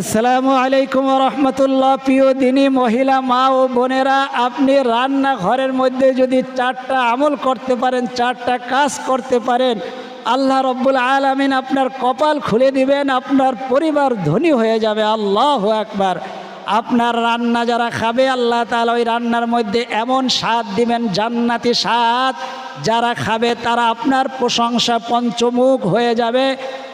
আসসালামু আলাইকুম রহমতুল্লাহ। প্রিয় দিনী মহিলা, মা ও বোনেরা, আপনি রান্না ঘরের মধ্যে যদি চারটা আমল করতে পারেন, চারটা কাজ করতে পারেন, আল্লাহ রব্বুল আলমিন আপনার কপাল খুলে দিবেন, আপনার পরিবার ধনী হয়ে যাবে। আল্লাহ একবার আপনার রান্না যারা খাবে, আল্লাহ তালা ওই রান্নার মধ্যে এমন স্বাদ দিবেন, জান্নাতি স্বাদ যারা খাবে, তারা আপনার প্রশংসা পঞ্চমুখ হয়ে যাবে।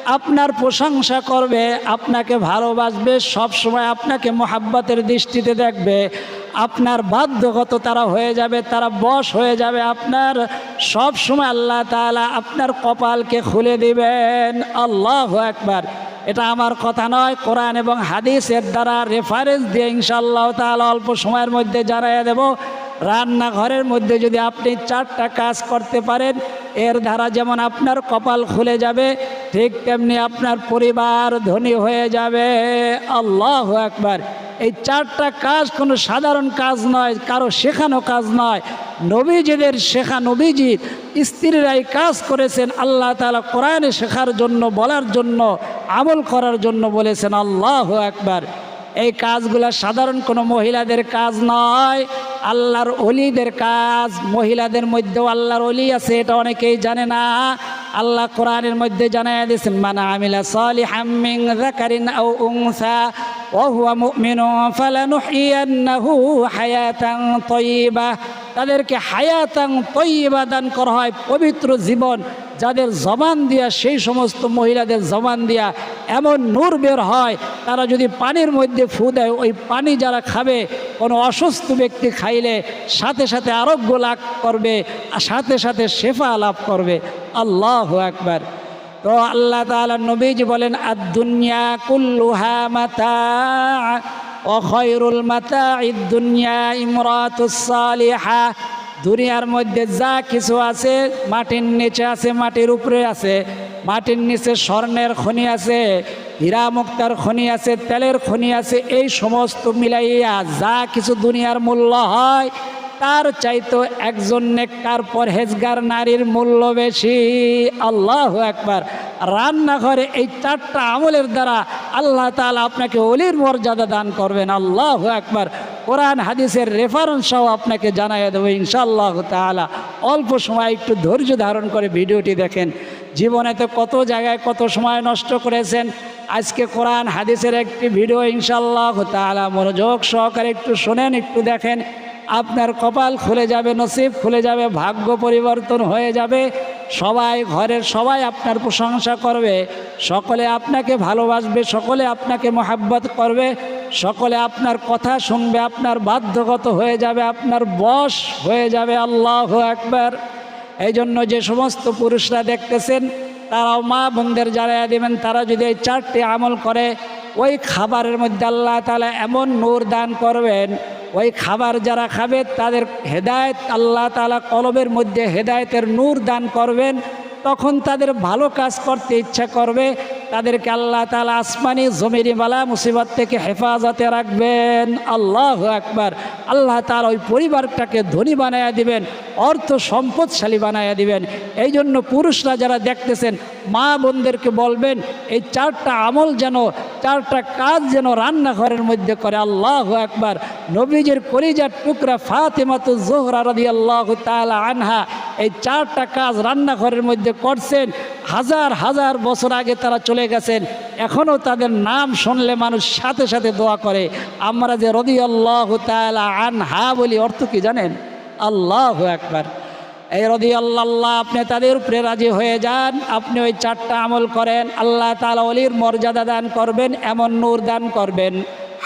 আপনার প্রশংসা করবে, আপনাকে ভালোবাসবে, সবসময় আপনাকে মোহাব্বতের দৃষ্টিতে দেখবে। আপনার বাধ্যগত তারা হয়ে যাবে, তারা বশ হয়ে যাবে, আপনার সব সময় আল্লাহ তালা আপনার কপালকে খুলে দিবেন। আল্লাহ একবার এটা আমার কথা নয়, কোরআন এবং হাদিসের দ্বারা রেফারেন্স দিয়ে ইনশাআল্লাহ তাআলা অল্প সময়ের মধ্যে জানাইয়া দেব। রান্নাঘরের মধ্যে যদি আপনি চারটা কাজ করতে পারেন, এর দ্বারা যেমন আপনার কপাল খুলে যাবে ঠিক তেমনি আপনার পরিবার ধনী হয়ে যাবে। আল্লাহ একবার এই চারটা কাজ কোনো সাধারণ কাজ নয়, কারও শেখানো কাজ নয়। নবীজিদের শেখা নবীজি স্ত্রীরাই কাজ করেছেন, আল্লাহ তালা কোরআনে শেখার জন্য, বলার জন্য, আমল করার জন্য বলেছেন, আল্লাহ একবার এই কাজগুলা সাধারণ কোনো মহিলাদের কাজ নয়, আল্লাহর অলিদের কাজ। মহিলাদের মধ্যেও আল্লাহর অলি আছে, এটা অনেকেই জানে না। আল্লাহ কোরআনের মধ্যে জানাইয়া দিয়েছেন, মানা আমিলা সালিহাম মিন যাকারিন আও উনসা ওয়া হুয়া মুমিনুন ফালানুহইয়ান্নাহু হায়াতান তাইয়্যিবাহ তাদেরকে হায়াতান তৈবা দান করা হয়, পবিত্র জীবন। যাদের জবান দিয়া, সেই সমস্ত মহিলাদের জবান দিয়া এমন নূর বের হয়, তারা যদি পানির মধ্যে ফু দেয়, ওই পানি যারা খাবে, কোনো অসুস্থ ব্যক্তি খাইলে সাথে সাথে আরোগ্য লাভ করবে, আর সাথে সাথে শেফা লাভ করবে। আল্লাহ একবার তো আল্লাহ তাআলা নবীজি বলেন আর দুনিয়া কুল্লুহা মাতা অখয়রুল মাতা দুনিয়া ইমরাতুসালিহা দুনিয়ার মধ্যে যা কিছু আছে, মাটির নিচে আছে, মাটির উপরে আছে, মাটির নিচে স্বর্ণের খনি আছে হীরা মুক্তার খনি আছে, তেলের খনি আছে, এই সমস্ত মিলাইয়া যা কিছু দুনিয়ার মূল্য হয় তার চাইতো একজন নেককার পরহেজগার নারীর মূল্য বেশি। আল্লাহ একবার রান্নাঘরে এই চারটা আমলের দ্বারা আল্লাহ তাআলা আপনাকে অলির মর্যাদা দান করবেন। আল্লাহ একবার কোরআন, হাদিসের রেফারেন্স সহ আপনাকে জানাই দেবো ইনশাআল্লাহ তাআলা। অল্প সময় একটু ধৈর্য ধারণ করে ভিডিওটি দেখেন। জীবনে তো কত জায়গায় কত সময় নষ্ট করেছেন। আজকে কোরআন, হাদিসের একটি ভিডিও ইনশাআল্লাহ তাআলা মনোযোগ সহকারে একটু শোনেন, একটু দেখেন। আপনার কপাল খুলে যাবে, নসিব খুলে যাবে, ভাগ্য পরিবর্তন হয়ে যাবে। সবাই, ঘরের সবাই আপনার প্রশংসা করবে। সকলে আপনাকে ভালোবাসবে, সকলে আপনাকে মহাব্বত করবে। সকলে আপনার কথা শুনবে, আপনার বাধ্যগত হয়ে যাবে, আপনার বশ হয়ে যাবে। আল্লাহ একবার এই জন্য যে সমস্ত পুরুষরা দেখতেছেন, তারাও মা বোনদের জানাইয়া দেবেন, তারা যদি এই চারটি আমল করে, ওই খাবারের মধ্যে আল্লাহ তালা এমন নূর দান করবেন ওই খাবার যারা খাবে, তাদের হেদায়েত, আল্লাহ তালা কলবের মধ্যে হেদায়েতের নূর দান করবেন। তখন তাদের ভালো কাজ করতে ইচ্ছা করবে। তাদেরকে আল্লাহ তালা আসমানি জমিরি বালা মুসিবত থেকে হেফাজতে রাখবেন। আল্লাহ একবার আল্লাহ তালা ওই পরিবারটাকে ধনী বানাইয়া দিবেন, অর্থ সম্পদশালী বানাইয়া দিবেন। এই জন্য পুরুষরা যারা দেখতেছেন, মা বোনদেরকে বলবেন, এই চারটা আমল যেন চারটা কাজ যেন রান্নাঘরের মধ্যে করে। আল্লাহ একবার নবীজের কলিজার টুকরা ফাতেমাতু জোহরা রদি আল্লাহ তালা আনহা এই চারটা কাজ রান্নাঘরের মধ্যে করছেন। হাজার হাজার বছর আগে তারা চলে গেছেন। এখনও তাদের নাম শুনলে মানুষ সাথে সাথে দোয়া করে। আমরা যে রদি আল্লাহ তালা আনহা বলি অর্থ কি জানেন? আল্লাহ একবার এই রদি আল্লাহ আপনি তাদের উপরে রাজি হয়ে যান, আপনি ওই চারটা আমল করেন, আল্লাহ তালা অলির মর্যাদা দান করবেন, এমন নূর দান করবেন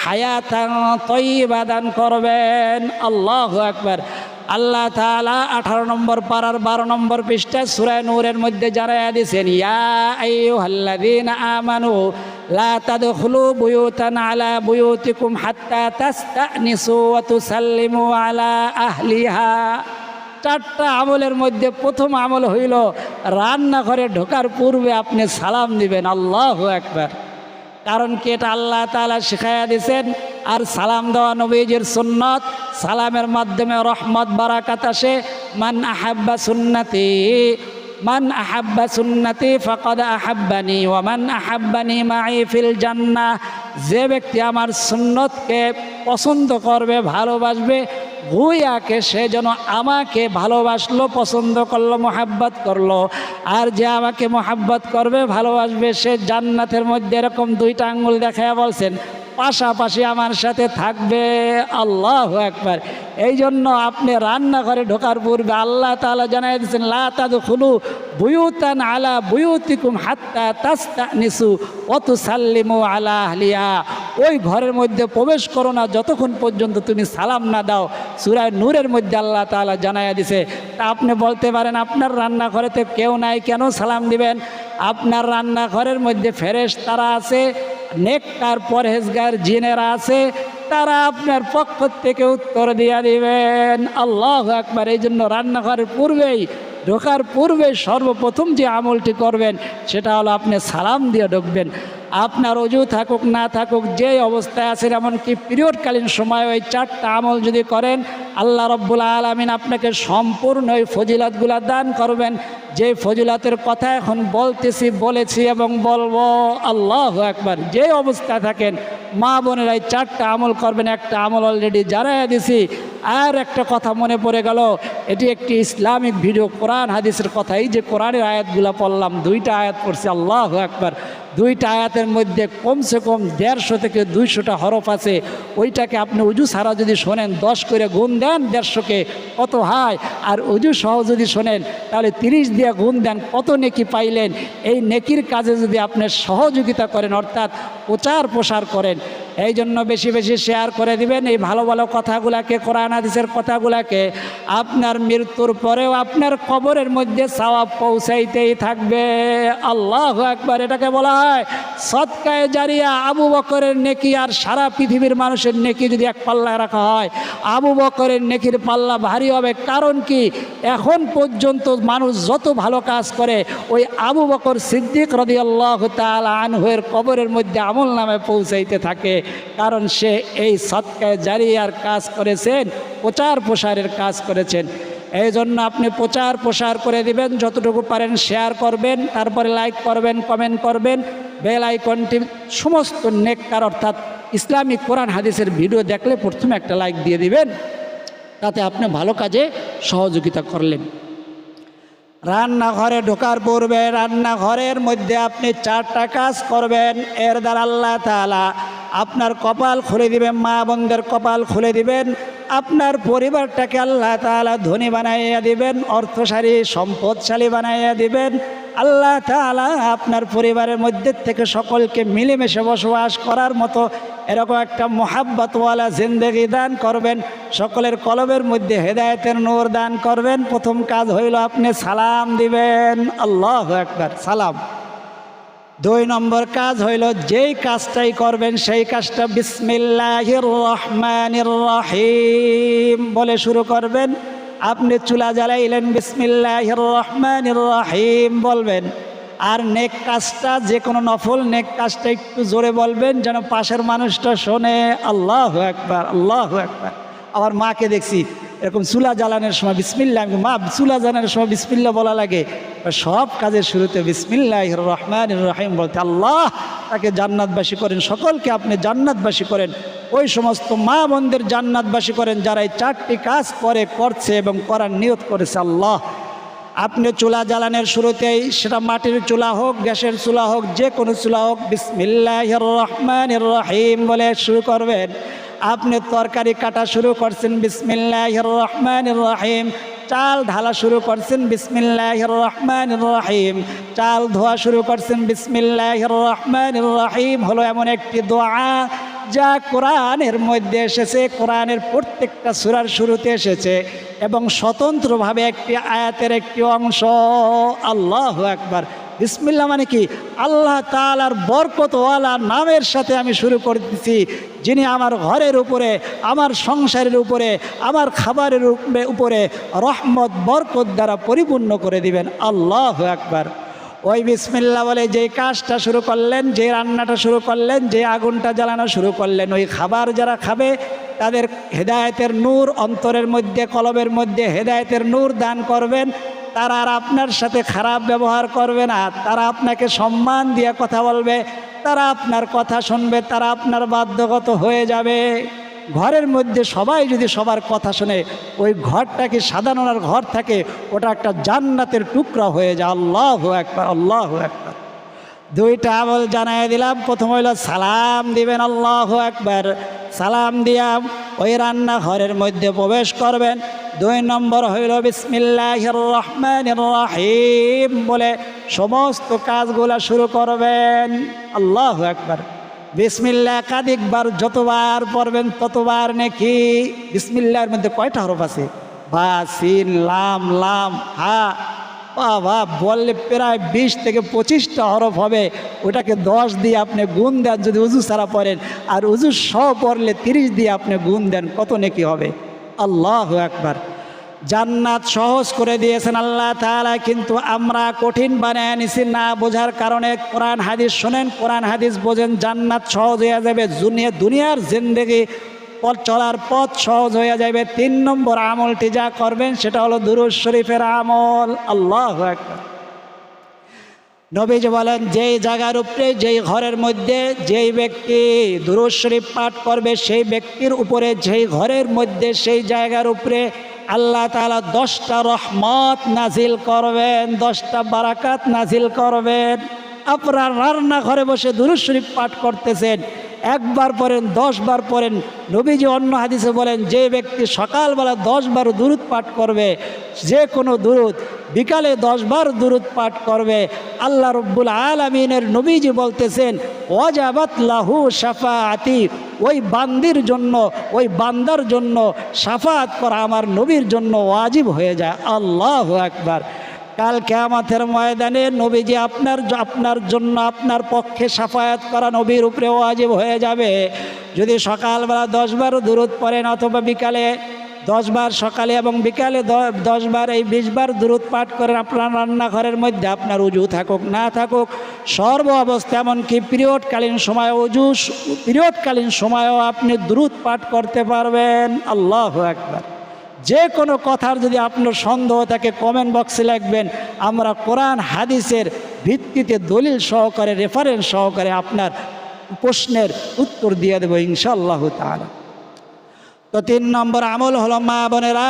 হায়াতাং তৈবা দান করবেন, আল্লাহ একবার আল্লাহ তালা আঠারো নম্বর পাড়ার বারো নম্বর পৃষ্ঠা সুরায় নূরের মধ্যে জানাইয়া দিয়েছেন ইয়া আইয়ুহাল্লাযীনা আমানু, লা আলা হাত্তা আলা আহলিহা। চারটা আমলের মধ্যে প্রথম আমল হইল, রান্নাঘরে ঢোকার পূর্বে আপনি সালাম দিবেন, আল্লাহ একবার কারণ কি এটা আল্লাহ তালা শিখাইয়া দিয়েছেন আর সালাম দেওয়া নবীজির সুন্নত, সালামের মাধ্যমে রহমত, বারাকাত আসে, মান আহাব্বা সুন্নতি, মান আহাব্বা সুন্নতি ফকদ আহাব্বানি ওমান আহাব্বানি মাই ফিল জান্না যে ব্যক্তি আমার সুন্নতকে পছন্দ করবে, ভালোবাসবে ভুইয়াকে সে যেন আমাকে ভালোবাসলো, পছন্দ করল, মোহাব্বত করল। আর যে আমাকে মোহাব্বত করবে, ভালোবাসবে, সে জান্নাতের মধ্যে এরকম দুইটা আঙ্গুল দেখায় বলছেন পাশাপাশি আমার সাথে থাকবে। আল্লাহ একবার এই জন্য আপনি রান্নাঘরে ঢোকার পূর্বে আল্লাহ তালা জানাই দিচ্ছেন লা তাদু খুলু বুয়ুতান আলা বুয়ুতিকুম হাত্তা তাস্তা নিসু অত সাল্লিমু আলা আহলিয়া ওই ঘরের মধ্যে প্রবেশ করো না, যতক্ষণ পর্যন্ত তুমি সালাম না দাও। সুরায় নূরের মধ্যে আল্লাহ তালা জানাইয়া দিছে তা আপনি বলতে পারেন, আপনার রান্নাঘরেতে কেউ নাই, কেন সালাম দিবেন? আপনার রান্নাঘরের মধ্যে ফেরেশ তারা আছে নেককার পরহেজগার জিনেরা আছে, তারা আপনার পক্ষ থেকে উত্তর দিয়া দিবেন। আল্লাহ একবার এই জন্য রান্নাঘরের পূর্বেই ঢোকার পূর্বে সর্বপ্রথম যে আমলটি করবেন, সেটা হলো আপনি সালাম দিয়ে ঢুকবেন। আপনার অজু থাকুক, না থাকুক, যে অবস্থায় আছেন, এমনকি পিরিয়ডকালীন সময় ওই চারটা আমল যদি করেন, আল্লাহ রব্বুল আলমিন আপনাকে সম্পূর্ণ ওই ফজিলাতগুলা দান করবেন। যে ফজিলাতের কথা এখন বলতেছি, বলেছি এবং বলব, আল্লাহ একবার যে অবস্থায় থাকেন, মা বোনেরা এই চারটা আমল করবেন। একটা আমল অলরেডি জানাই দিছি আর একটা কথা মনে পড়ে গেল, এটি একটি ইসলামিক ভিডিও, কোরআন, হাদিসের কথাই যে কোরআনের আয়াতগুলো পড়লাম, দুইটা আয়াত পড়ছে, আল্লাহ একবার দুইটা আয়াতের মধ্যে কমসে কম দেড়শো থেকে দুইশোটা হরফ আছে। ওইটাকে আপনি উজু ছাড়া যদি শোনেন, দশ করে গুণ দেন দেড়শোকে, কত হয়? আর উজু সহ যদি শোনেন, তাহলে তিরিশ দিয়ে গুণ দেন, কত নেকি পাইলেন? এই নেকির কাজে যদি আপনি সহযোগিতা করেন, অর্থাৎ প্রচার প্রসার করেন এই জন্য বেশি বেশি শেয়ার করে দিবেন এই ভালো ভালো কথাগুলাকে, কোরআন হাদিসের কথাগুলাকে। আপনার মৃত্যুর পরেও আপনার কবরের মধ্যে সওয়াব পৌঁছাইতেই থাকবে। আল্লাহ একবার এটাকে বলা হয়। সৎকায় জারিয়া আবু বকরের নেকি আর সারা পৃথিবীর মানুষের নেকি যদি এক পাল্লায় রাখা হয়, আবু বকরের নেকির পাল্লা ভারী হবে। কারণ কি? এখন পর্যন্ত মানুষ যত ভালো কাজ করে, ওই আবু বকর সিদ্দিক রদি আল্লাহ তাল আনহুয়ের কবরের মধ্যে আমল নামে পৌঁছাইতে থাকে। কারণ সে এই সৎকায় জারিয়ার কাজ করেছেন প্রচার প্রসারের কাজ করেছেন। এই জন্য আপনি প্রচার প্রসার করে দিবেন, যতটুকু পারেন শেয়ার করবেন, তারপরে লাইক করবেন কমেন্ট করবেন বেল আইকনটি সমস্ত নেককার অর্থাৎ ইসলামিক কোরআন হাদিসের ভিডিও দেখলে প্রথমে একটা লাইক দিয়ে দিবেন, তাতে আপনি ভালো কাজে সহযোগিতা করলেন। রান্নাঘরে ঢোকার পূর্বে রান্নাঘরের মধ্যে আপনি চারটা কাজ করবেন, এর দ্বারা আল্লাহ তালা আপনার কপাল খুলে দিবেন, মা বোনদের কপাল খুলে দিবেন আপনার পরিবারটাকে আল্লাহ তালা ধনী বানাইয়া দিবেন, অর্থশালী, সম্পদশালী বানাইয়া দিবেন। আল্লাহ তালা আপনার পরিবারের মধ্যে থেকে সকলকে মিলেমিশে বসবাস করার মতো এরকম একটা মোহাব্বতওয়ালা জিন্দেগি দান করবেন। সকলের কলবের মধ্যে হেদায়তের নূর দান করবেন। প্রথম কাজ হইল আপনি সালাম দিবেন। আল্লাহ একবার সালাম। দুই নম্বর কাজ হইল, যেই কাজটাই করবেন সেই কাজটা বিসমিল্লাহির রহমানির রহিম। বলে শুরু করবেন, আপনি চুলা জ্বালাইলেন, বিসমিল্লাহির রহমানির রহিম বলবেন। আর নেক কাজটা, যে কোনো নফল নেক কাজটা একটু জোরে বলবেন, যেন পাশের মানুষটা শোনে, আল্লাহ একবার আল্লাহ একবার আমার মাকে দেখছি এরকম চুলা জ্বালানোর সময় বিসমিল্লা আমি মা, চুলা জ্বালানোর সময় বিসমিল্লা বলা লাগে। সব কাজের শুরুতে বিসমিল্লাহ রহমান রহিম বলতে আল্লাহ, তাকে জান্নাতবাসী করেন, সকলকে আপনি জান্নাতবাসী করেন। ওই সমস্ত মা বোনদের জান্নাতবাসী করেন, যারা এই চারটি কাজ করে, করছে এবং করার নিয়ত করেছে আল্লাহ। আপনি চুলা জ্বালানোর শুরুতেই সেটা মাটির চুলা হোক, গ্যাসের চুলা হোক যে কোনো চুলা হোক বিসমিল্লাহ রহমান রহিম বলে শুরু করবেন। আপনি তরকারি কাটা শুরু করছেন বিসমিল্লাহ রহমান রহিম। চাল ঢালা শুরু করছেন বিসমিল্লাহ রহমান রহিম। চাল ধোয়া শুরু করছেন বিসমিল্লাহ রহমান রহিম। হলো এমন একটি দোয়া যা কোরআনের মধ্যে এসেছে, কোরআনের প্রত্যেকটা সুরার শুরুতে এসেছে এবং স্বতন্ত্রভাবে একটি আয়াতের একটি অংশ। আল্লাহ একবার বিসমিল্লা মানে কি? আল্লাহ তালার বরকতওয়ালা নামের সাথে আমি শুরু করতেছি যিনি আমার ঘরের উপরে, আমার সংসারের উপরে, আমার খাবারের উপরে রহমত, বরকত দ্বারা পরিপূর্ণ করে দিবেন। আল্লাহ একবার ওই বিসমিল্লা বলে যে কাজটা শুরু করলেন, যে রান্নাটা শুরু করলেন, যে আগুনটা জ্বালানো শুরু করলেন, ওই খাবার যারা খাবে, তাদের হেদায়েতের নূর অন্তরের মধ্যে, কলবের মধ্যে হেদায়েতের নূর দান করবেন। তারা আর আপনার সাথে খারাপ ব্যবহার করবে না। তারা আপনাকে সম্মান দিয়ে কথা বলবে, তারা আপনার কথা শুনবে, তারা আপনার বাধ্যগত হয়ে যাবে। ঘরের মধ্যে সবাই যদি সবার কথা শুনে, ওই ঘরটা কি সাধারণ ঘর থাকে, ওটা একটা জান্নাতের টুকরা হয়ে যায়। আল্লাহ একবার আল্লাহ একবার দুইটা আমল জানাই দিলাম। প্রথম হইল, সালাম দিবেন, আল্লাহ একবার সালাম দিয়া ওই রান্নাঘরের মধ্যে প্রবেশ করবেন। দুই নম্বর হইল বিসমিল্লাহ রহমান রাহিম বলে সমস্ত কাজগুলা শুরু করবেন। আল্লাহ একবার বিসমিল্লা একাধিকবার, যতবার পড়বেন, ততবার নাকি। বিসমিল্লার মধ্যে কয়টা হরফ আছে? বা, সিন, লাম লাম, হা বাবা, বললে প্রায় বিশ থেকে পঁচিশটা হরফ হবে। ওটাকে দশ দিয়ে আপনি গুণ দেন যদি উজু ছাড়া পড়েন। আর উজু স পড়লে তিরিশ দিয়ে আপনি গুণ দেন, কত নেকি হবে? আল্লাহ একবার জান্নাত সহজ করে দিয়েছেন আল্লাহ তাআলা, কিন্তু আমরা কঠিন বানায় নিছি না বোঝার কারণে। কোরআন হাদিস শোনেন, কোরআন হাদিস বোঝেন, জান্নাত সহজ হয়ে যাবে। দুনিয়ার জিন্দেগি চলার পথ সহজ হয়ে যাবে তিন নম্বর আমলটি যা করবেন, সেটা হলো দুরুজ শরীফের আমল। আল্লাহ নবীজি বলেন, যেই জায়গার উপরে, যেই ঘরের মধ্যে, যেই ব্যক্তি দুরুজ শরীফ পাঠ করবে, সেই ব্যক্তির উপরে, যেই ঘরের মধ্যে, সেই জায়গার উপরে আল্লাহ তাআলা দশটা রহমত নাজিল করবেন, দশটা বারাকাত নাজিল করবেন। আপনার রান্নাঘরে বসে দুরুজ শরীফ পাঠ করতেছেন একবার পড়েন দশ বার পড়েন, নবীজি অন্য হাদিসে বলেন, যে ব্যক্তি সকালবেলা দশ বার দুরুদ পাঠ করবে, যে কোনো দুরুদ, বিকালে দশ বার দুরুদ পাঠ করবে, আল্লাহ রব্বুল আলমিনের নবীজি বলতেছেন, ওয়াজাবাত লাহু সাফাআতি ওই বান্দির জন্য, ওই বান্দার জন্য সাফাত করা আমার নবীর জন্য ওয়াজিব হয়ে যায়। আল্লাহ একবার কাল কেয়ামাতের ময়দানে নবীজি আপনার আপনার জন্য আপনার পক্ষে সাফায়াত করা নবীর উপরে ওয়াজিব হয়ে যাবে। যদি সকালবেলা দশবার দূরত পড়েন অথবা বিকালে দশবার সকালে এবং বিকালে দশবার এই বিশবার দূরত পাঠ করেন, আপনার রান্নাঘরের মধ্যে আপনার উজু থাকুক, না থাকুক, সর্ব অবস্থা এমনকি পিরিয়ডকালীন সময় উজু, পিরিয়ডকালীন সময়েও আপনি দ্রুত পাঠ করতে পারবেন। আল্লাহ একবার যে কোনো কথার যদি আপনার সন্দেহ থাকে কমেন্ট বক্সে লিখবেন। আমরা কোরআন, হাদিসের ভিত্তিতে দলিল সহকারে রেফারেন্স সহকারে আপনার প্রশ্নের উত্তর দিয়ে দেবো ইনশাল্লাহ তাআলা। তো তিন নম্বর আমল হলো, মা বোনেরা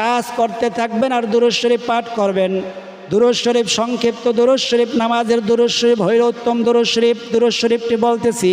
কাজ করতে থাকবেন আর দুরুজ শরীফ পাঠ করবেন। দুরুজ শরীফ সংক্ষিপ্ত দুরুজ শরীফ নামাজের দুরুজ শরীফ হইল উত্তম দুরুজ শরীফ। দুরুজ শরীফটি বলতেছি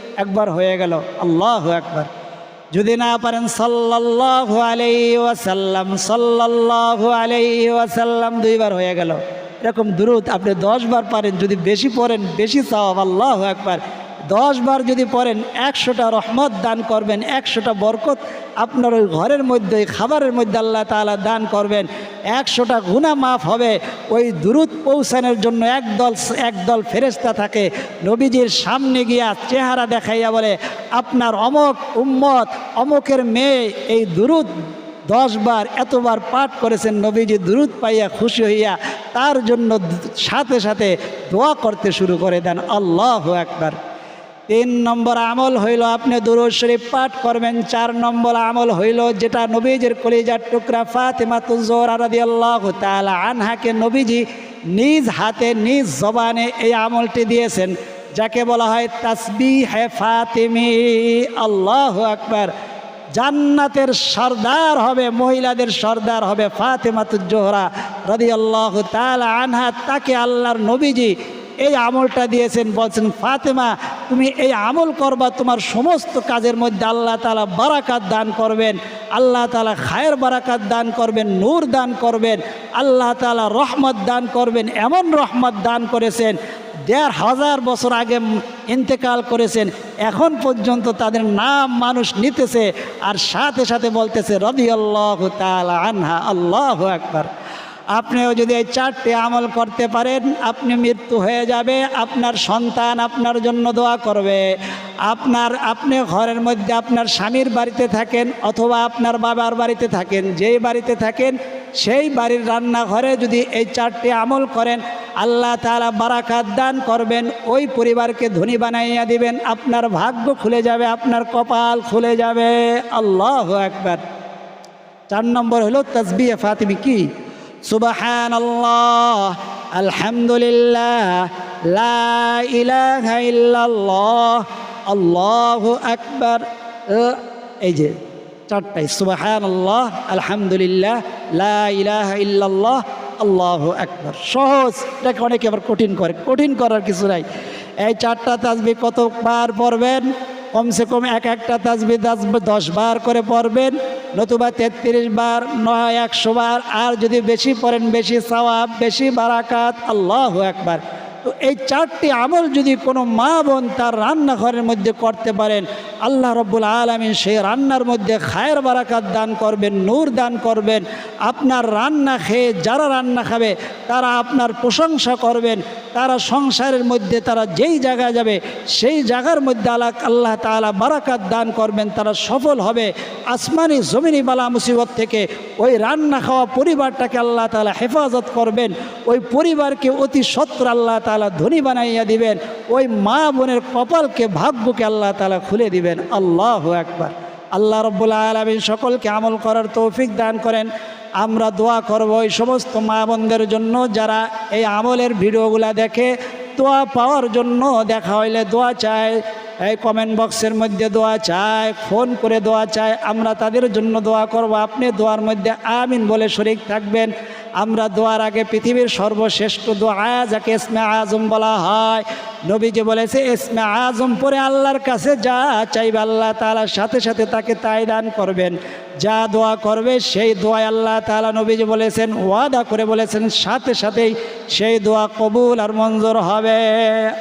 একবার হয়ে গেল। আল্লাহ একবার যদি না পারেন সাল্লাহ আলাই ওয়াসাল্লাম সাল্লাহ আলাই ওয়াসাল্লাম দুইবার হয়ে গেল। এরকম দূরত আপনি দশবার পারেন, যদি বেশি পড়েন, বেশি সওয়াব, আল্লাহ একবার দশ বার যদি পড়েন, একশোটা রহমত দান করবেন, একশোটা বরকত আপনার ওই ঘরের মধ্যে, ওই খাবারের মধ্যে আল্লাহ তাআলা দান করবেন। একশোটা গুণা মাফ হবে। ওই দূরত পৌঁছানোর জন্য একদল একদল ফেরেস্তা থাকে। নবীজির সামনে গিয়া চেহারা দেখাইয়া বলে, আপনার অমক উম্মত, অমকের মেয়ে এই দুরুদ দশ বার, এতবার পাঠ করেছেন নবীজি, দুরুদ পাইয়া খুশি হইয়া তার জন্য সাথে সাথে দোয়া করতে শুরু করে দেন। আল্লাহ একবার তিন নম্বর আমল হইল, আপনি দুরুদ শরীফ পাঠ করবেন। চার নম্বর আমল হইল, যেটা নবীজির কলিজার টুকরা ফাতেমাতুজোহরা রাদিয়াল্লাহু তাআলা আনহাকে নবীজি নিজ হাতে, নিজ জবানে এই আমলটি দিয়েছেন, যাকে বলা হয় তাসবি হে ফাতেমি। আল্লাহ আকবার। জান্নাতের সর্দার হবে, মহিলাদের সর্দার হবে ফাতেমাতুজোহরা রাদিয়াল্লাহু তাআলা আনহা, তাকে আল্লাহর নবীজি এই আমলটা দিয়েছেন, বলছেন, ফাতেমা, তুমি এই আমল করবা, তোমার সমস্ত কাজের মধ্যে আল্লাহ তালা বারাকাত দান করবেন, আল্লাহ তালা খায়ের বারাকাত দান করবেন, নূর দান করবেন, আল্লাহ তালা রহমত দান করবেন, এমন রহমত দান করেছেন, দেড় হাজার বছর আগে ইন্তেকাল করেছেন, এখন পর্যন্ত তাদের নাম মানুষ নিতেছে, আর সাথে সাথে বলতেছে রবি আল্লাহ তালা আনহা, আল্লাহ একবার আপনিও যদি এই চারটি আমল করতে পারেন, আপনি মৃত্যু হয়ে যাবে, আপনার সন্তান আপনার জন্য দোয়া করবে। আপনার, আপনি ঘরের মধ্যে আপনার স্বামীর বাড়িতে থাকেন অথবা আপনার বাবার বাড়িতে থাকেন, যেই বাড়িতে থাকেন, সেই বাড়ির রান্নাঘরে যদি এই চারটি আমল করেন, আল্লাহ তাআলা বারাকাত দান করবেন, ওই পরিবারকে ধনী বানাইয়া দিবেন, আপনার ভাগ্য খুলে যাবে, আপনার কপাল খুলে যাবে। আল্লাহ একবার চার নম্বর হলো তসবিহ ফাতিমি কি? সুবাহান আলহামদুলিল্লাহ, লা ইলাহা ইল্লাল্লাহ, আল্লাহু আকবার এই যে চারটাই সুবাহান আল্লাহ আলহামদুলিল্লাহ, লা ইলাহা ইল্লাল্লাহ, আল্লাহু আকবার। সহজ, এটাকে অনেকে আবার কঠিন করে, কঠিন করার কিছু নাই। এই চারটা তাসবি কতবার পড়বেন? কমসে কম এক একটা তাজবি দশ বার করে পড়বেন, নতুবা তেত্রিশ বার, নয়, একশো বার, আর যদি বেশি পড়েন, বেশি সওয়াব, বেশি বারাকাত, আল্লাহ একবার তো এই চারটি আমল যদি কোনো মা বোন তার রান্নাঘরের মধ্যে করতে পারেন, আল্লাহ রব্বুল আলমিন সেই রান্নার মধ্যে খায়ের বারাকাত দান করবেন, নূর দান করবেন। আপনার রান্না খেয়ে যারা রান্না খাবে, তারা আপনার প্রশংসা করবেন। তারা সংসারের মধ্যে, তারা যেই জায়গায় যাবে, সেই জায়গার মধ্যে আল্লাহ আল্লাহ তালা বারাকাত দান করবেন, তারা সফল হবে। আসমানি জমিনি বালা মুসিবত থেকে ওই রান্না খাওয়া পরিবারটাকে আল্লাহ তালা হেফাজত করবেন। ওই পরিবারকে অতি সত্তর আল্লাহ তালা ধনী বানাইয়া দিবেন, ওই মা বোনের কপালকে ভাগ্যকে আল্লাহ তালা খুলে দিবেন। আল্লাহ একবার আল্লাহ রব্বুল আলমিন সকলকে আমল করার তৌফিক দান করেন। আমরা দোয়া করব ওই সমস্ত মা বোনদের জন্য, যারা এই আমলের ভিডিওগুলা দেখে দোয়া পাওয়ার জন্য দেখা হইলে দোয়া চায়, এই কমেন্ট বক্সের মধ্যে দোয়া চায় ফোন করে দোয়া চায়। আমরা তাদের জন্য দোয়া করব। আপনি দোয়ার মধ্যে আমিন বলে শরিক থাকবেন। আমরা দোয়ার আগে পৃথিবীর সর্বশ্রেষ্ঠ দোয়া যাকে ইসমে আজম বলা হয়। নবীজি বলেছে, ইসমে আজম পরে আল্লাহর কাছে যা চাইবে আল্লাহ তালার সাথে সাথে তাকে তাই দান করবেন। যা দোয়া করবে সেই দোয়ায় আল্লাহ তালা নবীজি বলেছেন, ওয়াদা করে বলেছেন, সাথে সাথেই সেই দোয়া কবুল আর মঞ্জুর হবে।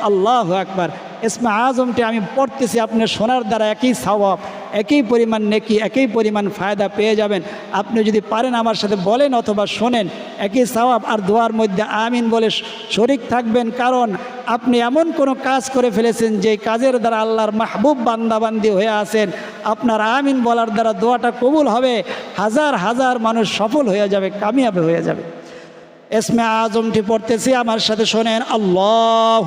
আল্লাহ একবার ইসমে আজমটি আমি পড়তেছি আপনি শোনার দ্বারা একই স্বভাব একই পরিমাণ নেকি, একই পরিমাণ ফায়দা পেয়ে যাবেন। আপনি যদি পারেন আমার সাথে বলেন অথবা শোনেন, একই স্বভাব আর দোয়ার মধ্যে আমিন বলে শরিক থাকবেন। কারণ আপনি এমন কোনো কাজ করে ফেলেছেন যে কাজের দ্বারা আল্লাহর মাহবুব বান্দাবান্দি হয়ে আছেন। আপনার আমিন বলার দ্বারা দোয়াটা কবুল হবে, হাজার হাজার মানুষ সফল হয়ে যাবে, কামিয়াব হয়ে যাবে। এসমে আজমটি পড়তেছি, আমার সাথে শোনেন আল্লাহ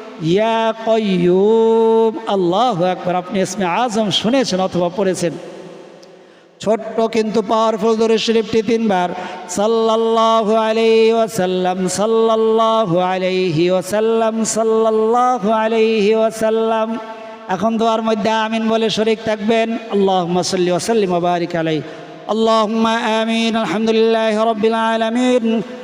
ইয়া কয়ুম আল্লাহ একবার আপনি ইসমে আজম শুনেছেন অথবা পড়েছেন। ছোট্ট কিন্তু পাওয়ারফুল দরে শরীফটি তিনবার, সাল্লাল্লাহু আলাইহি ওয়াসাল্লাম, সাল্লাল্লাহু আলাইহি ওয়াসাল্লাম, সাল্লাল্লাহু আলাইহি ওয়াসাল্লাম। এখন দোয়ার মধ্যে আমিন বলে শরিক থাকবেন। আল্লাহ সাল্লি ওয়া সাল্লিম ওয়া বারিক আলাইহি। আল্লাহুম্মা আমিন, আলহামদুলিল্লাহি রাব্বিল আলামিন।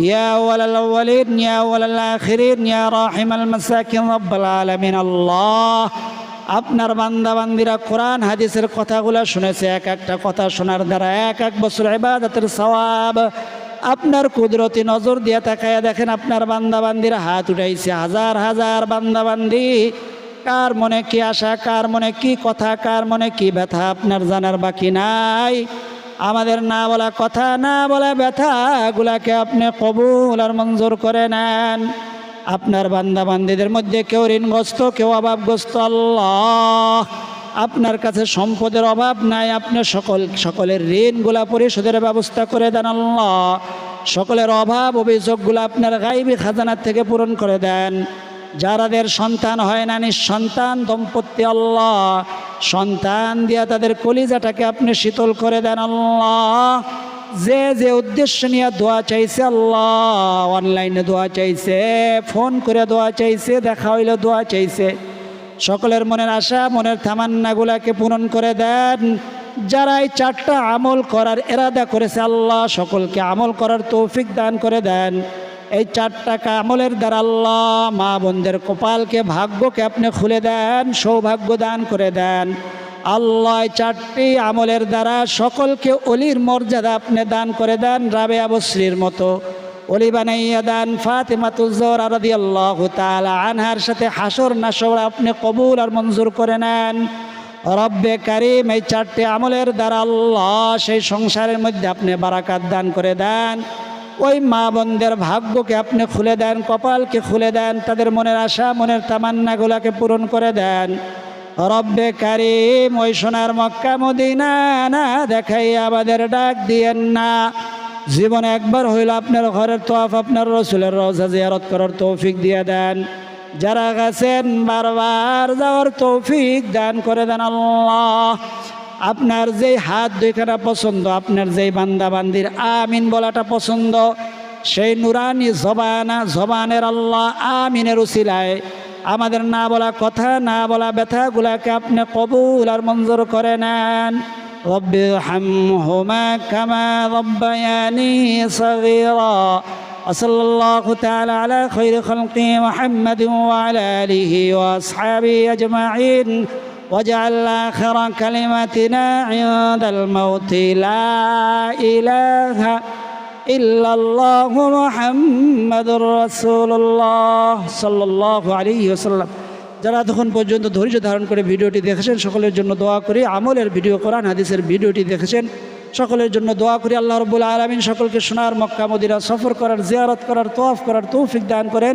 يا أول الأولين يا أول الآخرين يا راحم المساكين رب العالمين الله আপনার বান্দা বান্দিরা কোরআন হাদিসের কথাগুলো শুনেছে এক একটা কথা শোনার দ্বারা এক এক বছর ইবাদতের সওয়াব আপনার কুদরতি নজর দিয়ে তাকায় দেখেন আপনার বান্দা বান্দিরা হাত উঠাইছে হাজার হাজার বান্দা বান্দি কার মনে কি আশা কার মনে কি কথা কার মনে কি ব্যথা আপনার জানার বাকি নাই আমাদের না বলা কথা, না বলা ব্যথাগুলাকে আপনি কবুল আর মঞ্জুর করে নেন। আপনার বান্দা বান্দিদের মধ্যে কেউ ঋণগ্রস্ত, কেউ অভাবগ্রস্ত, আল্লাহ। আপনার কাছে সম্পদের অভাব নাই, আপনি সকল, সকলের ঋণগুলা পরিশোধের ব্যবস্থা করে দেন, আল্লাহ। সকলের অভাব, অভিযোগগুলো আপনার গাইবি খাজানার থেকে পূরণ করে দেন। যারাদের সন্তান হয় না, নিঃসন্তান, দম্পতি, আল্লাহ। সন্তান দিয়া তাদের কলিজাটাকে আপনি শীতল করে দেন, আল্লাহ। যে যে উদ্দেশ্য নিয়ে দোয়া চাইছে, আল্লাহ। অনলাইনে দোয়া চাইছে, ফোন করে দোয়া চাইছে, দেখা হইলে দোয়া চাইছে। সকলের মনের আশা, মনের থামান্নাগুলাকে পূরণ করে দেন। যারা এই চারটা আমল করার এরাদা করেছে, আল্লাহ, সকলকে আমল করার তৌফিক দান করে দেন। এই চারটা আমলের দ্বারা আল্লাহ মা বোনদের কপালকে ভাগ্যকে আপনি খুলে দেন, সৌভাগ্য দান করে দেন। আল্লাহ চারটি আমলের দ্বারা সকলকে অলির মর্যাদা আপনি দান করে দেন রাবে আবশ্রীর মতো। অলি বানাইয়া দেন ফাতেমাতুজোর আরদি আল্লাহ আনহার সাথে হাসর নাসর আপনি কবুল আর মঞ্জুর করে নেন। রব্বে কারিম এই চারটি আমলের দ্বারা আল্লাহ সেই সংসারের মধ্যে আপনি বারাকাত দান করে দেন। ওই মা বোনদের ভাগ্যকে আপনি খুলে দেন, কপালকে খুলে দেন, তাদের মনের আশা, মনের তামান্নাগুলাকে পূরণ করে দেন। রব্বে কারিম ওই সোনার মক্কা মদিনা না দেখাই আমাদের ডাক দিয়েন না। জীবনে একবার হইল আপনার ঘরের তোয়াফ, আপনার রসুলের রোজা জিয়ারত করার তৌফিক দিয়ে দেন। যারা গেছেন বারবার যাওয়ার তৌফিক দান করে দেন আল্লাহ। আপনার যেই হাত দুইখানা পছন্দ আপনার যেই বান্দা বান্দির আমিন বলাটা পছন্দ সেই নুরানি জবানা জবানের আল্লাহ আমিনের উসিলায় আমাদের না বলা কথা না বলা ব্যথাগুলাকে আপনি কবুল আর মঞ্জুর করে নেন رب ارحمهما كما ربياني صغيرا وصلى الله تعالى على خير خلقه محمد وعلى آله وأصحابه أجمعين واجعل آخر كلمتنا عند الموت لا إله إلا الله محمد رسول الله صلى الله عليه وسلم যারা তখন পর্যন্ত ধৈর্য ধারণ করে ভিডিওটি দেখেছেন সকলের জন্য দোয়া করি আমলের ভিডিও কোরআন হাদিসের ভিডিওটি দেখেছেন সকলের জন্য দোয়া করি আল্লাহ রব্বুল আলমিন সকলকে সোনার মক্কা মদিরা সফর করার জিয়ারত করার তোয়াফ করার তৌফিক দান করেন